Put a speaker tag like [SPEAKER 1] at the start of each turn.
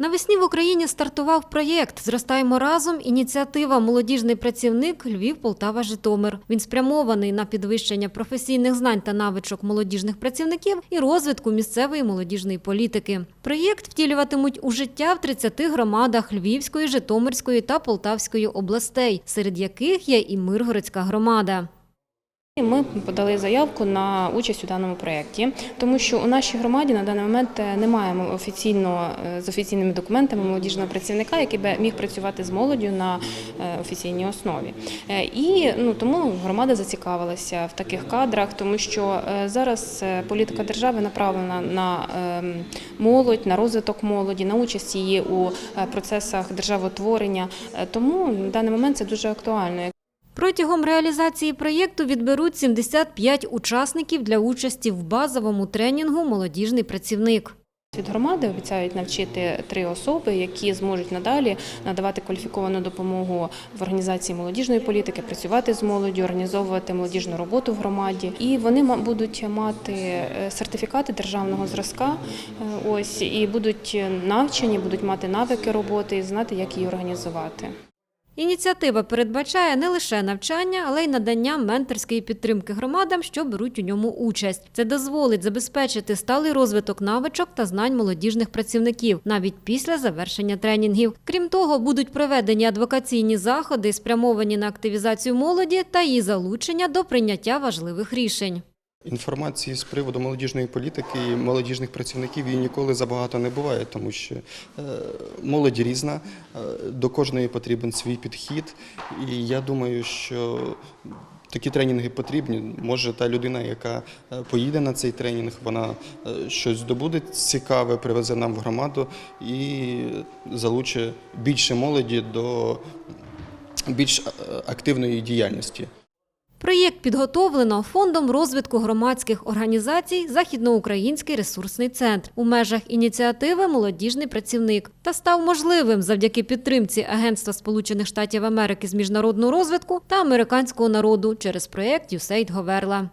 [SPEAKER 1] Навесні в Україні стартував проєкт Зростаємо разом. Ініціатива Молодіжний працівник Львів, Полтава, Житомир. Він спрямований на підвищення професійних знань та навичок молодіжних працівників і розвитку місцевої молодіжної політики. Проєкт втілюватимуть у життя в 30 громадах Львівської, Житомирської та Полтавської областей, серед яких є і Миргородська громада.
[SPEAKER 2] Ми подали заявку на участь у даному проєкті, тому що у нашій громаді на даний момент немає офіційно е, з офіційними документами молодіжного працівника, який би міг працювати з молоддю на е, офіційній основі. Е, І ну тому громада зацікавилася в таких кадрах, тому що е, зараз е, політика держави направлена на ем, молодь, на розвиток молоді, на участь її у е, процесах державотворення. Е, Тому на даний момент це дуже актуально.
[SPEAKER 1] Протягом реалізації проєкту відберуть 75 учасників для участі в базовому тренінгу Молодіжний працівник.
[SPEAKER 2] Від громади обіцяють навчити три особи, які зможуть надалі надавати кваліфіковану допомогу в організації молодіжної політики, працювати з молоддю, організовувати молодіжну роботу в громаді. І вони будуть мати е, сертифікати державного зразка. е, Ось і будуть навчені, будуть мати навики роботи і знати, як її організувати.
[SPEAKER 1] Ініціатива передбачає не лише навчання, але й надання менторської підтримки громадам, що беруть у ньому участь. Це дозволить забезпечити сталий розвиток навичок та знань молодіжних працівників навіть після завершення тренінгів. Крім того, будуть проведені адвокаційні заходи, спрямовані на активізацію молоді та її залучення до прийняття важливих рішень.
[SPEAKER 3] Інформації з приводу молодіжної політики і молодіжних працівників її ніколи забагато не буває, тому що е, молодь різна, е, до кожної потрібен свій підхід. І я думаю, що такі тренінги потрібні. Може, та людина, яка е, поїде на цей тренінг, вона щось здобуде цікаве, привезе нам в громаду і залучить більше молоді до більш активної діяльності.
[SPEAKER 1] Проєкт підготовлено фондом розвитку громадських організацій Західноукраїнський ресурсний центр у межах ініціативи Молодіжний працівник та став можливим завдяки підтримці Агентства Сполучених Штатів Америки з міжнародного розвитку та американського народу через проєкт USAID Говерла.